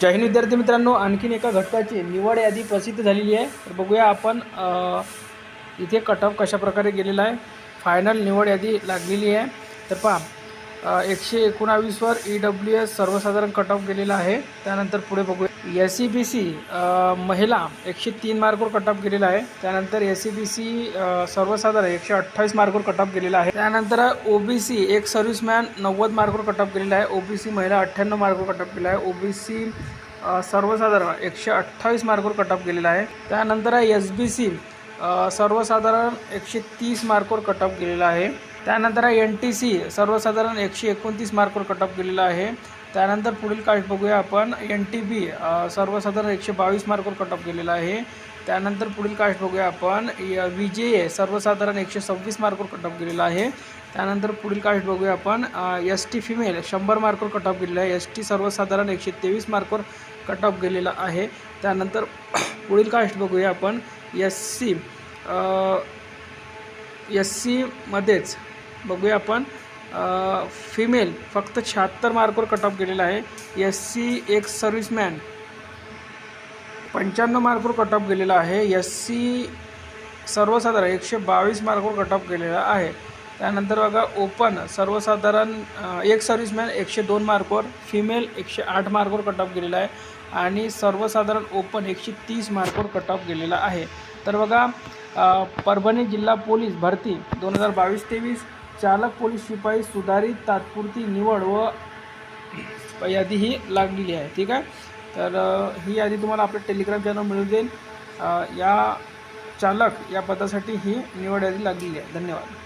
जय हिंद विद्यार्थी मित्रांनो आणखीन एका घटकाची निवड यादी प्रसिद्ध झालेली आहे. तर बघूया आपण इथे कट ऑफ कशाप्रकारे गेलेला आहे. फायनल निवड यादी लागलेली आहे. तर पहा एकशे एकोणावीसवर ई डब्ल्यू एस सर्वसाधारण कट ऑफ गेलेला आहे. त्यानंतर पुढे बघूया. एस सी बी सी महिला एकशे तीन मार्कवर कट ऑफ गेलेला आहे. त्यानंतर एस सी बी सी सर्वसाधारण एकशे अठ्ठावीस मार्कवर कट ऑफ गेलेला आहे. त्यानंतर ओ बी सी एक सर्व्हिसमॅन नव्वद मार्कवर कट ऑफ गेलेला आहे. ओ बी सी महिला अठ्ठ्याण्णव मार्कवर कट ऑफ गेला आहे. ओ बी सी सर्वसाधारण एकशे अठ्ठावीस मार्कवर कट ऑफ गेलेला आहे. त्यानंतर एस बी सी सर्वसाधारण एकशे तीस मार्कवर कट ऑफ गेलेला आहे. त्यानंतर एन टी सी सर्वसाधारण एकशे एकोणतीस मार्कवर कट ऑफ गेलेला आहे. त्यानंतर पुढील कास्ट बघूया आपण. एन टी बी सर्वसाधारण एकशे बावीस मार्कवर कट ऑफ गेलेला आहे. त्यानंतर पुढील कास्ट बघूया आपण. व्ही जे ए सर्वसाधारण एकशे सव्वीस मार्कवर कट ऑफ गेलेला आहे. त्यानंतर पुढील कास्ट बघूया आपण. एस टी फिमेल शंभर मार्कवर कट ऑफ गेलेला आहे. एस टी सर्वसाधारण एकशे तेवीस मार्कवर कट ऑफ गेलेला आहे. त्यानंतर पुढील कास्ट बघूया आपण. एस सी एस सीमध्येच बघूया आपण. फिमेल फक्त शहात्तर मार्कवर कट ऑफ गेलेला आहे. एस सी एक सर्व्हिसमॅन पंच्याण्णव मार्कवर कट ऑफ गेलेला आहे. एस सी सर्वसाधारण एकशे बावीस मार्कवर कट ऑफ गेलेला आहे. त्यानंतर बघा ओपन सर्वसाधारण एक सर्व्हिसमॅन एकशे दोन मार्कवर फिमेल एकशे आठ मार्कवर कट ऑफ गेलेला आहे. आणि सर्वसाधारण ओपन एकशे तीस मार्कवर कट ऑफ गेलेला आहे. तर बघा परभणी जिल्हा पोलीस भरती दोन हजार बावीस तेवीस चालक पोलीस शिपाई सुधारित तात्पुरती निवड व यादी ही लागलेली आहे. ठीक आहे? तर ही यादी तुम्हाला आपल्या टेलिग्राम चॅनल मिळून देईल या चालक या पदासाठी ही निवड यादी लागलेली आहे. धन्यवाद.